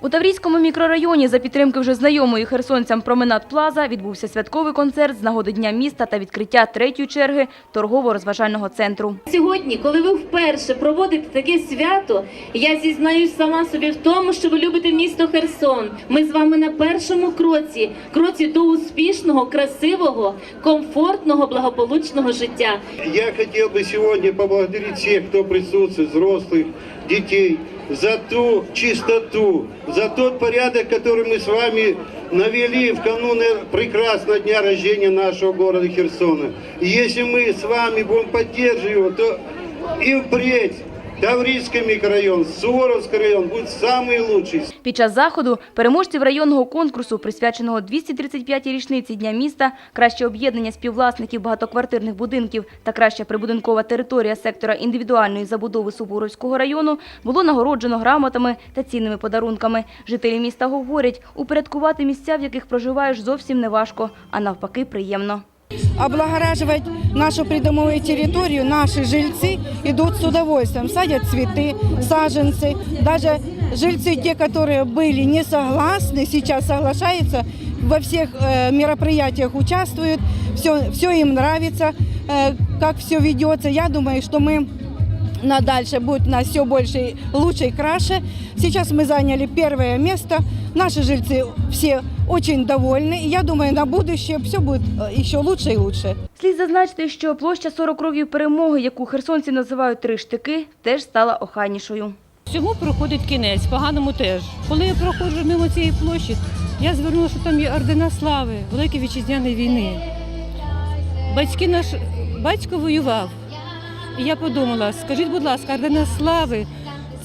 У Таврійському мікрорайоні за підтримки вже знайомої херсонцям променад Плаза відбувся святковий концерт з нагоди Дня міста та відкриття третьої черги торгово-розважального центру. Сьогодні, коли ви вперше проводите таке свято, я зізнаюсь сама собі в тому, що ви любите місто Херсон. Ми з вами на першому кроці, кроці до успішного, красивого, комфортного, благополучного життя. Я хотел бы сегодня поблагодарить всех, кто присутствует, взрослых, детей, за ту чистоту, за тот порядок, который мы с вами навели в кануне прекрасного дня рождения нашего города Херсона. И если мы с вами будем поддерживать его, то и впредь Таврийский микрорайон, Суворовский район будет самый лучший. Під час заходу переможців районного конкурсу, присвяченого 235-й річниці Дня міста, краще об'єднання співвласників багатоквартирних будинків та краща прибудинкова територія сектора індивідуальної забудови Суворовського району було нагороджено грамотами та цінними подарунками. Жителі міста говорять, упорядкувати місця, в яких проживаєш, зовсім не важко, а навпаки приємно. облагораживать нашу придомовую территорию, наши жильцы идут с удовольствием, садят цветы, саженцы. Даже жильцы, те, которые были не согласны, сейчас соглашаются, во всех э, мероприятиях участвуют, все, все им нравится, э, как все ведется. Я думаю, что мы на дальше будет у нас все больше, и лучше и краше. Сейчас мы заняли первое место. Наши жильцы все очень довольны. И я думаю, на будущее все будет э, еще лучше и лучше. Слід зазначити, що площа 40 років перемоги, яку херсонці називають три штики, теж стала охайнішою. Всьому проходить кінець, поганому теж. Коли я проходжу мимо цієї площі, я звернула, що там є ордена слави Великої вітчизняної війни. Батьки наш батько воював. І я подумала, скажіть, будь ласка, ордена слави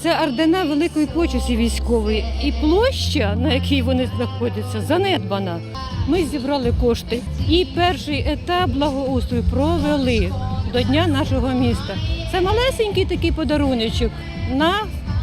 це ордена великої почесті військової. І площа, на якій вони знаходяться, занедбана. Ми зібрали кошти. І перший етап благоустрою провели до Дня нашого міста. Це малесенький такий подаруночок на,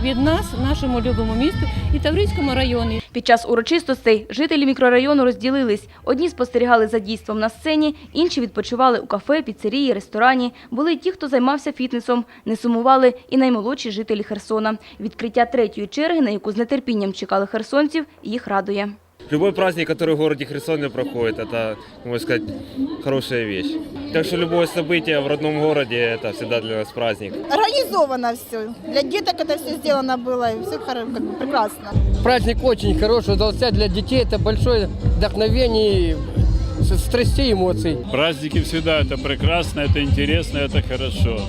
від нас, нашому любому місту і Таврійському районі. Під час урочистостей жителі мікрорайону розділились. Одні спостерігали за дійством на сцені, інші відпочивали у кафе, піцерії, ресторані. Були ті, хто займався фітнесом. Не сумували і наймолодші жителі Херсона. Відкриття третьої черги, на яку з нетерпінням чекали херсонців, їх радує. Любой праздник, который в городе Херсоне проходит, это, можно сказать, хорошая вещь. Так что любое событие в родном городе, это всегда для нас праздник. организовано все. Для деток это все сделано было, и все как бы прекрасно. Праздник очень хороший удался для детей. Это большое вдохновение, страстей, эмоций. Праздники всегда это прекрасно, это интересно, это хорошо.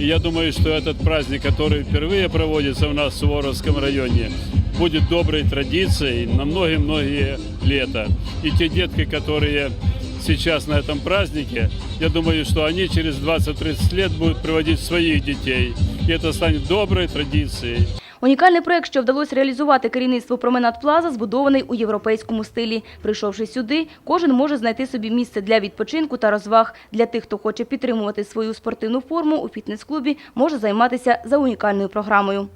И я думаю, что этот праздник, который впервые проводится у нас в Суворовском районе, будет доброй традицией на многие-многие лета. И те детки, которые сейчас на этом празднике, я думаю, что они через 20-30 лет будут приводить своих детей. И это станет доброй традицией. Унікальний проект, що вдалося реалізувати керівництво Променад Плаза, збудований у європейському стилі. Прийшовши сюди, кожен може знайти собі місце для відпочинку та розваг. Для тих, хто хоче підтримувати свою спортивну форму, у фітнес-клубі може займатися за унікальною програмою.